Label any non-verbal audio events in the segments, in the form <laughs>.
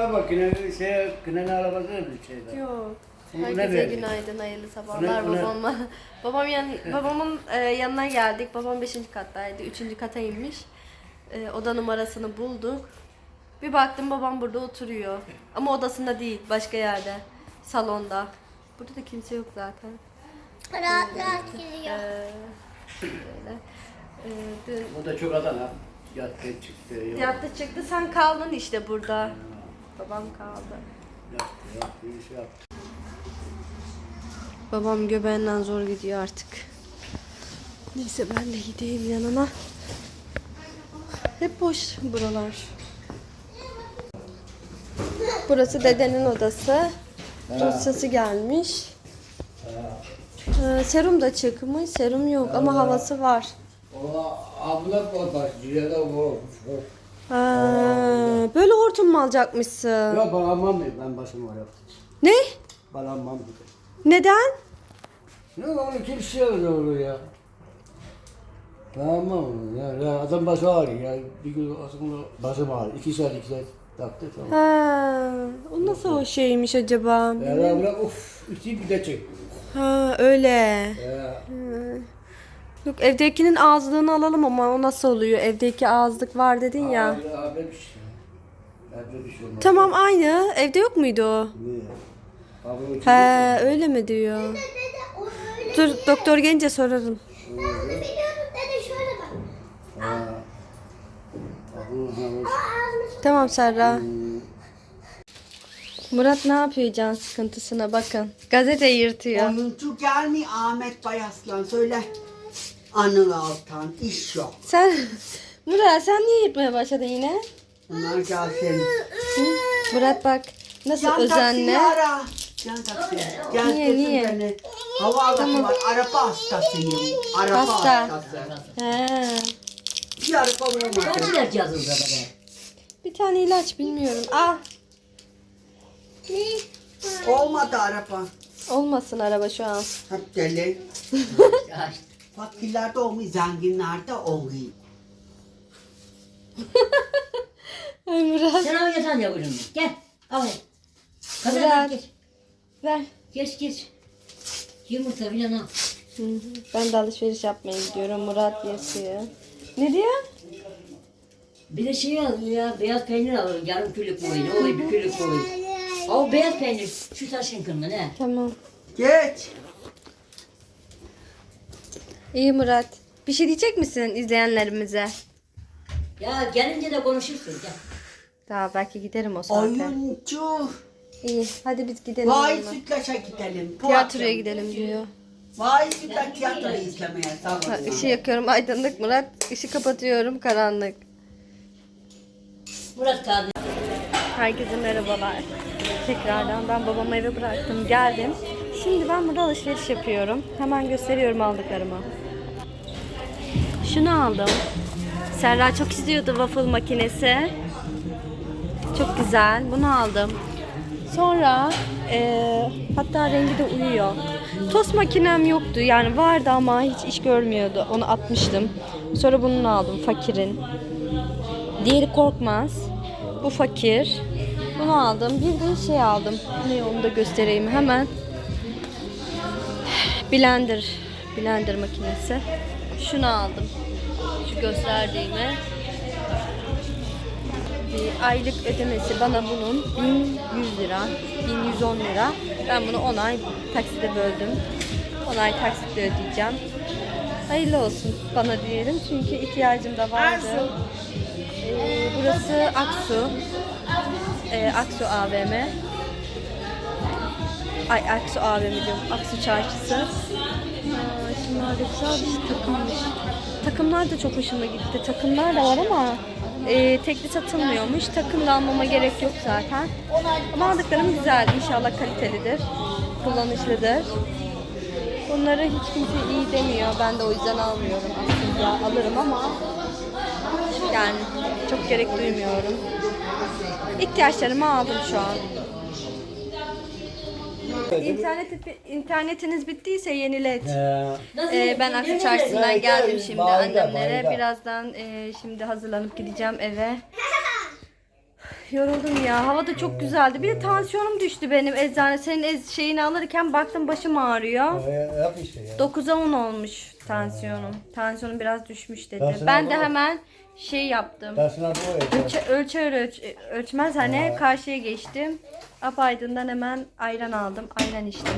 Bak yine şey kınan arabası bir şeyde. Yok. Herkese günaydın, hayırlı sabahlar Bu ne- bu ne? babama. <laughs> Babam yan, babamın e, yanına geldik. Babam 5. kattaydı. 3. kata inmiş. E, oda numarasını bulduk. Bir baktım babam burada oturuyor. Ama odasında değil, başka yerde. Salonda. Burada da kimse yok zaten. Rahat rahat giriyor. E, böyle. E, dün O da çok Adana. Yattı çıktı. Yok. yattı çıktı, sen kaldın işte burada. Babam kaldı. Yattı yattı bir şey yaptı. Babam göbeğinden zor gidiyor artık. Neyse ben de gideyim yanına. Hep boş buralar. Burası dedenin odası. Dosyası gelmiş. Ee, serum da çıkmış. Serum yok ama havası var. O abla baba cücede o. Ha, böyle hortum mu alacakmışsın? Yok ben almam dedi. Ben başım var yaptım. Ne? Ben almam dedi. Neden? Ne onu kim şey olur ya? Ben almam onu ya. ya adam başı ağrıyor ya. Bir gün aslında başım ağrıyor. İki saat iki saat taktı tamam. Ha, o nasıl o şeymiş acaba? Ya bırak uf. Üstü bir de çek. Ha öyle. Ya. Yok evdekinin ağızlığını alalım ama o nasıl oluyor? Evdeki ağızlık var dedin ya. Abi, abi bir şey. Bir şey olmaz. Tamam aynı. Evde yok muydu o? Niye? Abi o çocuk- He öyle mi diyor? Dede o öyle. Dur doktor gelince sorarım. Ben onu biliyorum dede şöyle bak. Ha. Abi o zaman- Ağzını Tamam Serra. Murat ne yapıyor can sıkıntısına bakın. Gazete yırtıyor. Onuncu gelmiyor Ahmet Bayaslan söyle. Anıl Altan iş yok. Sen Murat sen niye yırtmaya başladın yine? Bunlar gelsin. Hı? Murat bak nasıl Can taksiyi özenle. ara. Can taksi. Gel Niye, götür niye? beni. Havaalanı var. Araba hastasıyım. Araba Hasta. hastası. He. Bir araba bulamadım. ilaç yazıldı bana. Bir tane ilaç bilmiyorum. Ah Olmadı araba. olmasın araba şu an. Hep deli. Ya, Fakirlerde olmuyor, zenginlerde oluyor. <laughs> Ay Murat Sen al yatan yavrum. Gel. Al. Kadın Murat. geç. ver. Geç geç. Yumurta falan al. Hı hı. Ben de alışveriş yapmaya gidiyorum. Murat yatıyor. Ne diyor? Bir de şey al ya. Beyaz peynir alırım. Yarım kiloluk mu oyunu. Oy bir kiloluk oyunu. Al beyaz peynir. Şu taşın kırma ne? Tamam. Geç. İyi Murat. Bir şey diyecek misin izleyenlerimize? Ya gelince de konuşursun. Gel. Daha belki giderim o saate. Oyuncu. İyi hadi biz gidelim. Vay onunla. sütlaça gidelim. Bu Tiyatroya akşam. gidelim diyor. Vay sütlaç tiyatroyu izlemeye. Sağ Ha, olun. ışığı yakıyorum aydınlık Murat. Işığı kapatıyorum karanlık. Murat kardeşim. Herkese merhabalar. Tekrardan ben babamı eve bıraktım. Geldim. Şimdi ben burada alışveriş yapıyorum. Hemen gösteriyorum aldıklarımı. Şunu aldım. Serra çok istiyordu waffle makinesi. Çok güzel. Bunu aldım. Sonra eee, hatta rengi de uyuyor. Tost makinem yoktu. Yani vardı ama hiç iş görmüyordu. Onu atmıştım. Sonra bunu aldım. Fakirin. Diğeri korkmaz. Bu fakir. Bunu aldım. Bir de şey aldım. Ne onu da göstereyim hemen. Blender. Blender makinesi. Şunu aldım. Şu gösterdiğimi. Bir aylık ödemesi bana bunun 1100 lira, 1110 lira. Ben bunu 10 ay taksite böldüm. 10 ay taksitle ödeyeceğim. Hayırlı olsun bana diyelim çünkü ihtiyacım da vardı. Ee, burası Aksu. Ee, Aksu AVM. Ay Aksu AVM diyorum. Aksu Çarşısı. Aa, şunlar da güzel bir takılmış. Takımlar da çok hoşuma gitti. Takımlar da var ama e, tekli satılmıyormuş. Takım da almama gerek yok zaten. Ama aldıklarım güzel. İnşallah kalitelidir. Kullanışlıdır. Bunları hiç kimse iyi demiyor. Ben de o yüzden almıyorum aslında. Alırım ama yani çok gerek duymuyorum. İhtiyaçlarımı aldım şu an. İnternet, internetiniz bittiyse yenilet. Ee, ben Aksu Çarşısı'ndan geldim gel, şimdi annemlere. Birazdan e, şimdi hazırlanıp gideceğim eve. Yoruldum ya. Hava da çok güzeldi. Bir de tansiyonum düştü benim eczane. Senin ez şeyini alırken baktım başım ağrıyor. Ya, yap işte ya. 9'a 10 olmuş tansiyonum. Tansiyonum biraz düşmüş dedi. Ben de hemen şey yaptım. Dersine bu. Ölçe, ölçer ölç, ölçmez hani karşıya geçtim. Apaydın'dan hemen ayran aldım. Ayran içtim.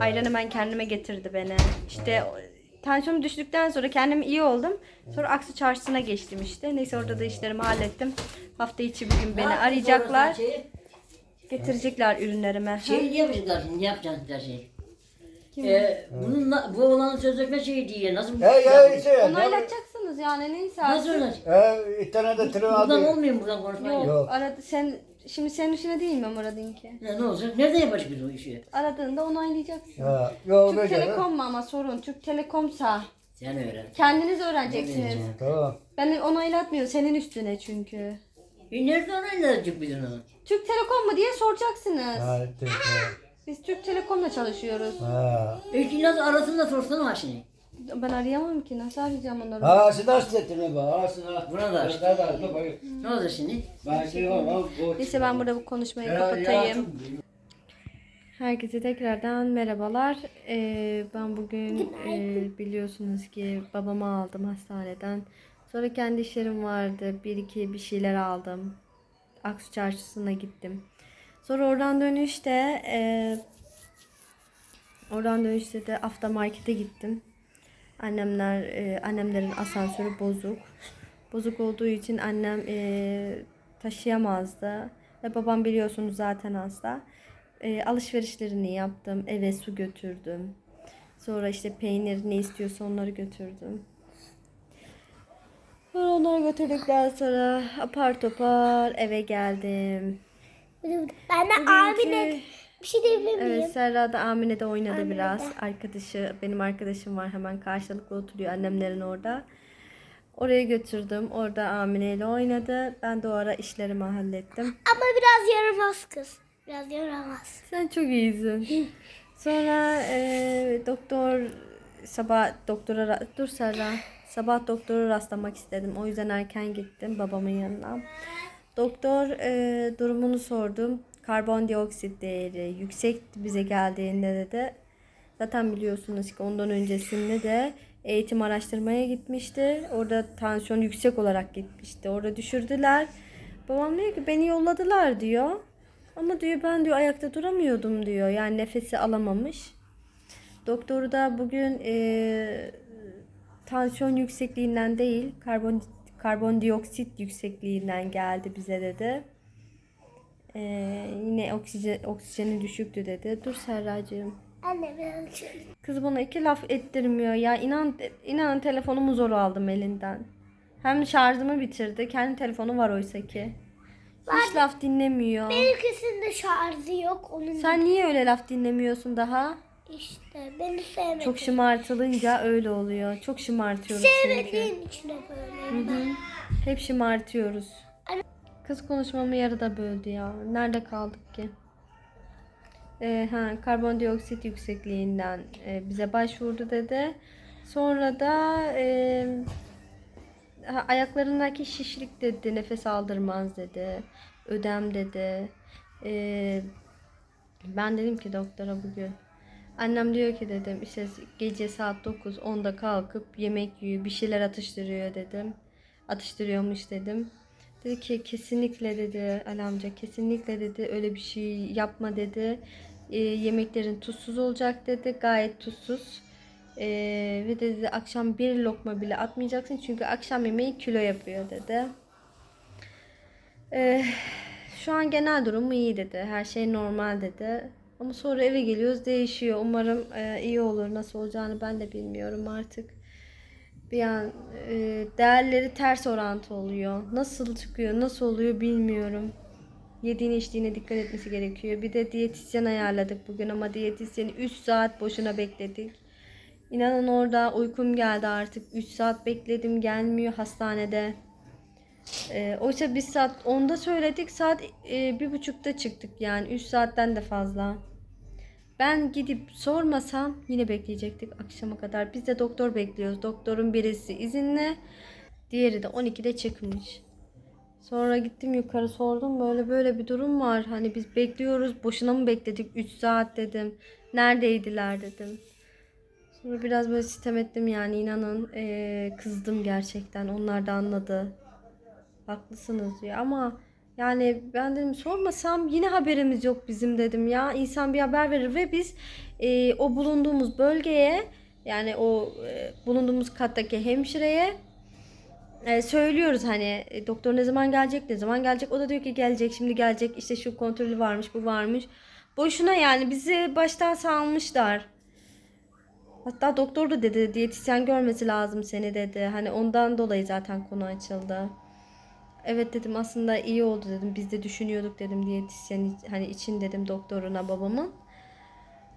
Ayran hemen kendime getirdi beni. İşte o- tansiyonum düştükten sonra kendim iyi oldum. Sonra Aksu Çarşısı'na geçtim işte. Neyse orada da işlerimi hallettim. Hafta içi bir gün beni arayacaklar. Şey, Getirecekler ürünlerime. şey yapacaklar şimdi, ne yapacaksın şey. Ee, bunun, bu oğlanın sözleşme şeyi diye nasıl Ya ya işte ya. Onaylatacaksınız yani neyse. Nasıl öyle? E, bir tane de tren Buradan aldı. olmuyor mu buradan konuşmayı? Yok, Yok. aradı sen şimdi senin işine değil mi aradın ki? Ne, ne olacak? Nerede yapacak biz o işi? Aradığında onaylayacaksın. Ha, yok Türk canım. Telekom mu ama sorun? Türk Telekom'sa Sen öğren. kendiniz öğreneceksiniz. Tamam. Ben onaylatmıyor senin üstüne çünkü. E nerede onaylayacak bizim onu? Türk Telekom mu diye soracaksınız. Ha, Biz Türk Telekom'la çalışıyoruz. ha. Peki nasıl arasın da sorsana var şimdi. Ben arayamam ki. Nasıl arayacağım onları? Ha, sen nasıl ettin be? Ha, sen Buna da. Da da da bak. Ne olacak şimdi? Ben şey. Neyse ben burada bu konuşmayı kapatayım. ya, Herkese tekrardan merhabalar. Ee, ben bugün e, biliyorsunuz ki babamı aldım hastaneden. Sonra kendi işlerim vardı. Bir iki bir şeyler aldım. Aksu çarşısına gittim. Sonra oradan dönüşte e, oradan dönüşte de hafta markete gittim. Annemler e, annemlerin asansörü bozuk. Bozuk olduğu için annem e, taşıyamazdı. Ve babam biliyorsunuz zaten hasta. E, alışverişlerini yaptım. Eve su götürdüm. Sonra işte peynir ne istiyorsa onları götürdüm. Sonra onları götürdükten sonra apar topar eve geldim. Ben de Bugünkü- abine bir şey diyebilir miyim? Evet Serra da Amine'de oynadı biraz. Arkadaşı, benim arkadaşım var hemen karşılıklı oturuyor annemlerin orada. Oraya götürdüm. Orada Amine ile oynadı. Ben de o ara işlerimi hallettim. Ama biraz yaramaz kız. Biraz yaramaz. Sen çok iyisin. Sonra e, doktor sabah doktora ra- dur Serra. Sabah doktora rastlamak istedim. O yüzden erken gittim babamın yanına. Doktor e, durumunu sordum. Karbondioksit değeri yüksek bize geldiğinde dedi. Zaten biliyorsunuz ki ondan öncesinde de eğitim araştırmaya gitmişti. Orada tansiyon yüksek olarak gitmişti. Orada düşürdüler. Babam diyor ki beni yolladılar diyor. Ama diyor ben diyor ayakta duramıyordum diyor. Yani nefesi alamamış. Doktoru da bugün e, tansiyon yüksekliğinden değil karbon karbondioksit yüksekliğinden geldi bize dedi. E, yine oksijen, oksijeni düşüktü dedi. Dur Serracığım. Anne biraz şöyle. Kız bana iki laf ettirmiyor ya. İnan inan telefonumu zor aldım elinden. Hem şarjımı bitirdi. Kendi telefonu var oysa ki. Hiç laf dinlemiyor. Benimkisinde şarjı yok. Onun Sen niye öyle laf dinlemiyorsun daha? işte beni sevmedi. Çok şımartılınca öyle oluyor. Çok şımartıyoruz çünkü. Sevmediğin için hep öyle. Hep şımartıyoruz. Kız konuşmamı yarıda böldü ya. Nerede kaldık ki? Ee, ha, karbondioksit yüksekliğinden e, bize başvurdu dedi. Sonra da e, ayaklarındaki şişlik dedi, nefes aldırmaz dedi, ödem dedi. E, ben dedim ki doktora bugün. Annem diyor ki dedim işte gece saat 9-10'da kalkıp yemek yiyor, bir şeyler atıştırıyor dedim. Atıştırıyormuş dedim. Dedi ki kesinlikle dedi Ali amca kesinlikle dedi öyle bir şey yapma dedi. E, yemeklerin tuzsuz olacak dedi gayet tuzsuz. E, ve dedi akşam bir lokma bile atmayacaksın çünkü akşam yemeği kilo yapıyor dedi. E, şu an genel durumu iyi dedi. Her şey normal dedi. Ama sonra eve geliyoruz değişiyor. Umarım e, iyi olur. Nasıl olacağını ben de bilmiyorum artık. Bir an e, değerleri ters orantı oluyor. Nasıl çıkıyor, nasıl oluyor bilmiyorum. Yediğine içtiğine dikkat etmesi gerekiyor. Bir de diyetisyen ayarladık bugün ama diyetisyeni 3 saat boşuna bekledik. İnanın orada uykum geldi artık. 3 saat bekledim gelmiyor hastanede. E, oysa biz saat 10'da söyledik saat e, bir buçukta çıktık yani 3 saatten de fazla. Ben gidip sormasam yine bekleyecektik akşama kadar. Biz de doktor bekliyoruz. Doktorun birisi izinli, diğeri de 12'de çıkmış. Sonra gittim yukarı sordum böyle böyle bir durum var. Hani biz bekliyoruz. Boşuna mı bekledik 3 saat dedim. Neredeydiler dedim. Sonra biraz böyle sitem ettim yani inanın eee, kızdım gerçekten. Onlar da anladı. Haklısınız diyor ama yani ben dedim sormasam yine haberimiz yok bizim dedim. Ya. İnsan bir haber verir ve biz eee, o bulunduğumuz bölgeye yani o eee, bulunduğumuz kattaki hemşireye e, söylüyoruz hani e, doktor ne zaman gelecek ne zaman gelecek? O da diyor ki gelecek şimdi gelecek işte şu kontrolü varmış bu varmış. Boşuna yani bizi baştan salmışlar. Hatta doktor da dedi diyetisyen görmesi lazım seni dedi. Hani ondan dolayı zaten konu açıldı evet dedim aslında iyi oldu dedim biz de düşünüyorduk dedim diyetisyen hani için dedim doktoruna babamın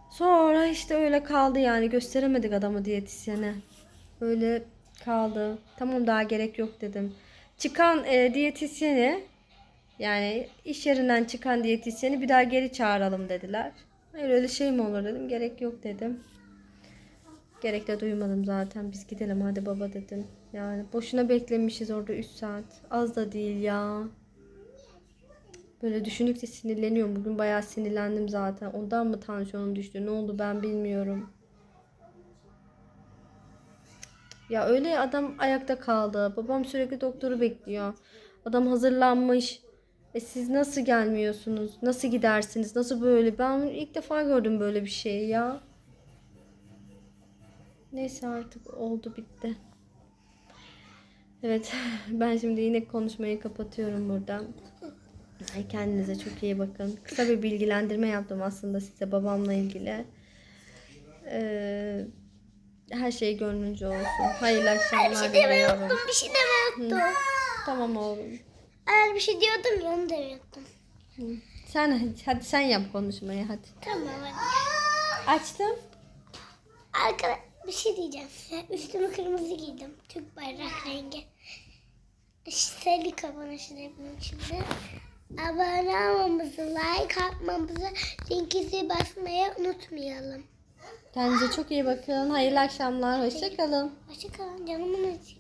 sonra işte öyle kaldı yani gösteremedik adamı diyetisyene Öyle kaldı. Tamam daha gerek yok dedim. Çıkan e, diyetisyeni yani iş yerinden çıkan diyetisyeni bir daha geri çağıralım dediler. Hayır öyle şey mi olur dedim. Gerek yok dedim. Gerek de duymadım zaten. Biz gidelim hadi baba dedim. Yani boşuna beklemişiz orada 3 saat. Az da değil ya. Böyle düşündükçe sinirleniyorum. Bugün bayağı sinirlendim zaten. Ondan mı tansiyonum düştü? Ne oldu ben bilmiyorum. Ya öyle adam ayakta kaldı. Babam sürekli doktoru bekliyor. Adam hazırlanmış. E siz nasıl gelmiyorsunuz? Nasıl gidersiniz? Nasıl böyle? Ben ilk defa gördüm böyle bir şey ya. Neyse artık oldu bitti. Evet <laughs> ben şimdi yine konuşmayı kapatıyorum buradan. Kendinize çok iyi bakın. Kısa bir bilgilendirme yaptım aslında size babamla ilgili. Ee, her şey gönlünce olsun. Hayırlı akşamlar diliyorum. Unuttum bir şey demeyi unuttum. Tamam oğlum. Eğer bir şey diyordum ya onu demeyi unuttum. Sen hadi, sen yap konuşmayı hadi. Tamam hadi. Açtım. Arkadaş bir şey diyeceğim size. Üstümü kırmızı giydim. Türk bayrak rengi. Seli kapanışı yapıyorum şimdi. Abone olmamızı, like atmamızı, linki basmayı unutmayalım. Kendinize çok iyi bakın. Hayırlı akşamlar. Hoşça kalın. Hoşçakalın canımın içi.